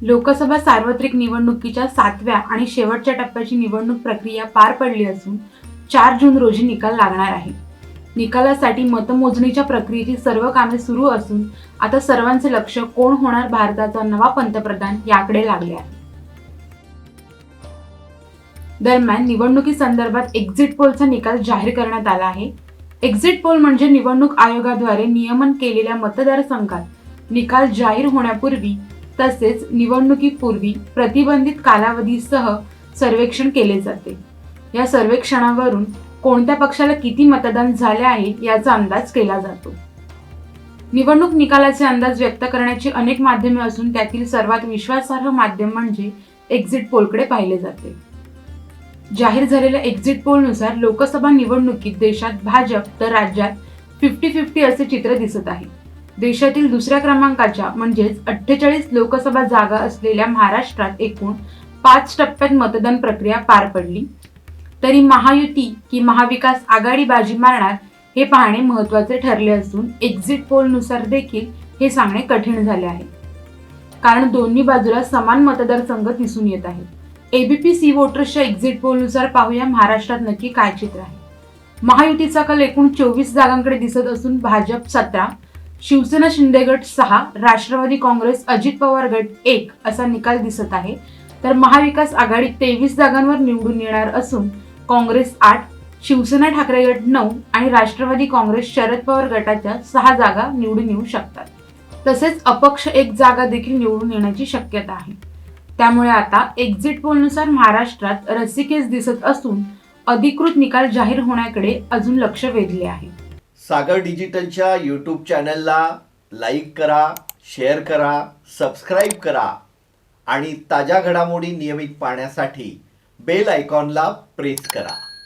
लोकसभा सार्वत्रिक निवडणुकीच्या सातव्या आणि शेवटच्या टप्प्याची निवडणूक प्रक्रिया पार पडली असून चार जून रोजी निकाल लागणार आहे. निकालासाठी मतमोजणीच्या प्रक्रियेची सर्व कामे सुरू असून आता सर्वांचे लक्ष कोण होणार भारताचा नवा पंतप्रधान याकडे लागले आहे. दरम्यान निवडणुकीसंदर्भात एक्झिट पोलचा निकाल जाहीर करण्यात आला आहे. एक्झिट पोल म्हणजे निवडणूक आयोगाद्वारे नियमन केलेल्या मतदारसंघात निकाल जाहीर होण्यापूर्वी तसेच निवडणुकीपूर्वी प्रतिबंधित कालावधीसह सर्वेक्षण केले जाते. या सर्वेक्षणावरून कोणत्या पक्षाला किती मतदान झाले आहे याचा अंदाज केला जातो. निवडणूक निकालाचे अंदाज व्यक्त करण्याची अनेक माध्यमे असून त्यातील सर्वात विश्वासार्ह माध्यम म्हणजे एक्झिट पोलकडे पाहिले जाते. जाहीर झालेल्या एक्झिट पोलनुसार लोकसभा निवडणुकीत देशात भाजप तर राज्यात फिफ्टी फिफ्टी असे चित्र दिसत आहे. देशातील दुसऱ्या क्रमांकाच्या म्हणजेच अठ्ठेचाळीस लोकसभा जागा असलेल्या महाराष्ट्रात एकूण पाच टप्प्यात मतदान प्रक्रिया पार पडली. तरी महायुती की महाविकास आघाडी बाजी मारणार हे पाहणे महत्त्वाचे ठरले असून एक्झिट पोलनुसार देखील हे सांगणे कठीण झाले आहे. कारण दोन्ही बाजूला समान मतदारसंघ दिसून येत आहे. एबीपी सी वोटर्सच्या एक्झिट पोलनुसार पाहूया महाराष्ट्रात नक्की काय चित्र आहे. महायुतीचा कल एकूण चोवीस जागांकडे दिसत असून भाजप सतरा शिवसेना शिंदे गट सहा राष्ट्रवादी काँग्रेस अजित पवार गट एक असा निकाल दिसत आहे. तर महाविकास आघाडी तेवीस जागांवर निवडून येणार असून काँग्रेस आठ शिवसेना ठाकरे गट नऊ आणि राष्ट्रवादी काँग्रेस शरद पवार गटाच्या सहा जागा निवडून येऊ शकतात. तसेच अपक्ष एक जागा देखील निवडून येण्याची शक्यता आहे. त्यामुळे आता एक्झिट पोलनुसार महाराष्ट्रात रस्सीकेस दिसत असून अधिकृत निकाल जाहीर होण्याकडे अजून लक्ष वेधले आहे. सागर डिजिटलच्या यूट्यूब चॅनलला लाईक करा शेअर करा सबस्क्राईब करा आणि ताज्या घडामोडी नियमित पाहण्यासाठी बेल आयकॉनला प्रेस करा.